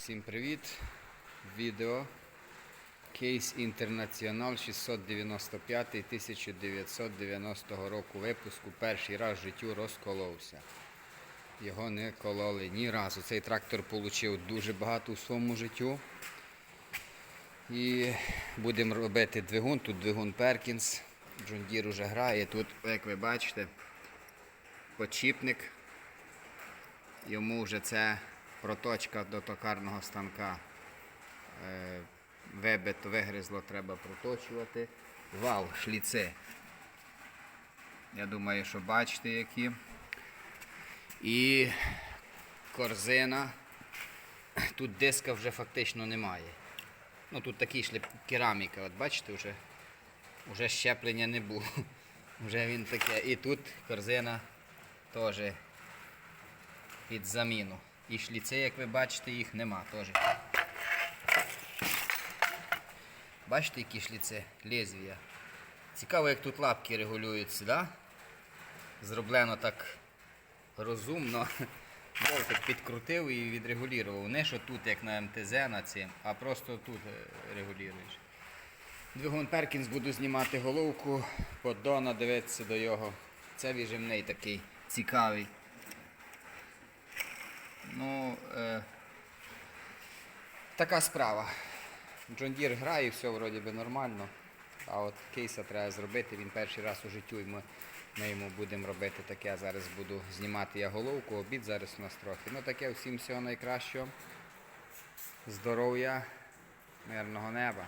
Всім привіт! Відео Кейс Інтернаціонал 695 1990 року випуску. Перший раз в життю розколовся. Його не кололи ні разу. Цей трактор отримав дуже багато у своєму життю. І будемо робити двигун. Тут двигун Перкінс. Джондір уже грає. Тут, як ви бачите, подшипник. Йому вже це проточка до токарного станка. Е, Вибито, вигризло, треба проточувати. Вал, шліци. Я думаю, що бачите які. І корзина. Тут диска вже фактично немає. Ну тут такі шліп кераміка, от бачите, вже, вже щеплення не було. Вже він таке. І тут корзина теж під заміну. І шліци, як ви бачите, їх нема теж. Бачите, які шліци? Лезвія. Цікаво, як тут лапки регулюються, да? Зроблено так розумно. Болтик підкрутив і відрегулював. Не що тут, як на МТЗ на цим, а просто тут е, регулюєш. Двигун Перкінс буду знімати головку, поддона, дивитися до його. Це віжимний такий цікавий. Ну, е, така справа. Джон Дір грає, все вроді би нормально. А от кейса треба зробити, він перший раз у життю, і ми, ми йому будемо робити таке. Зараз буду знімати я головку, обід зараз у нас трохи. Ну таке всім всього найкращого. Здоров'я, мирного неба.